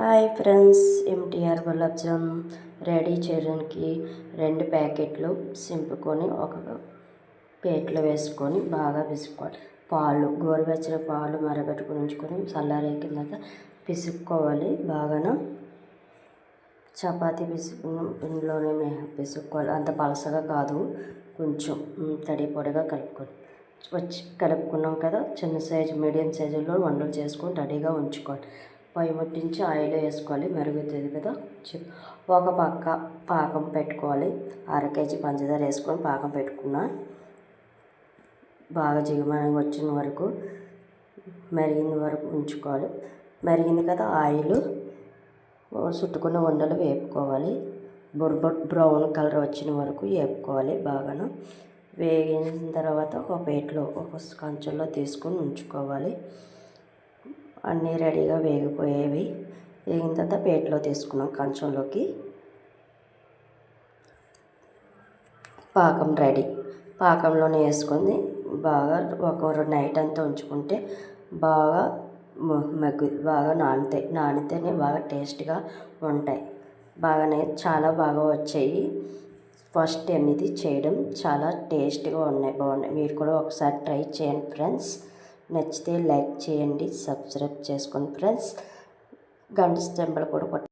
Hi friends MTR gulab jam ready చేయడానికి రెండు ప్యాకెట్లు సింపుకొని ఒక ప్లేట్లో వేసుకొని బాగా పిసుకోవాలి పాలు గోరువెచ్చని పాలు మరగట్టుకుని ఉంచుకొని చల్లారేకిన తర్వాత పిసుక్కోవాలి బాగాను. చపాతీ పిసుకు ఇంట్లోనే పిసుక్కోవాలి. అంత పలసగా కాదు కొంచెం తడి పొడిగా కలుపుకోవాలి. వచ్చి కలుపుకున్నాం కదా చిన్న సైజు మీడియం సైజులో వంటలు చేసుకొని రెడీగా ఉంచుకోవాలి. పొయ్యి ముట్టించి ఆయిల్ వేసుకోవాలి. మరుగుతుంది కదా. చి- ఒక పక్క పాకం పెట్టుకోవాలి. అర కేజీ పంచదార వేసుకొని పాకం పెట్టుకున్నా బాగా జిగుమని వచ్చిన వరకు మరిగిన వరకు ఉంచుకోవాలి. మరిగింది కదా ఆయిల్. చుట్టుకున్న ఉండలు వేపుకోవాలి. బొర్ బ్రౌన్ కలర్ వచ్చిన వరకు వేపుకోవాలి బాగాను. వేగిన తర్వాత ఒక ప్లేట్లో ఒక కంచంలో తీసుకొని ఉంచుకోవాలి. అన్నీ రెడీగా వేగిపోయేవి. వేగిన తర్వాత ప్లేట్లో తీసుకున్నాం కంచంలోకి. పాకం రెడీ. పాకంలోనే వేసుకొని బాగా ఒక నైట్ అంతా ఉంచుకుంటే బాగా మగ్గు బాగా నానుతాయి నానితేనే బాగా టేస్ట్గా ఉంటాయి. బాగానే చాలా బాగా వచ్చాయి. ఫస్ట్ అనేది చేయడం చాలా టేస్ట్గా ఉన్నాయి. బాగున్నాయి. మీరు కూడా ఒకసారి ట్రై చేయండి ఫ్రెండ్స్. నచ్చితే లైక్ చేయండి సబ్స్క్రైబ్ చేసుకోండి. ఫ్రెండ్స్ గంట స్టెంబల్ కూడా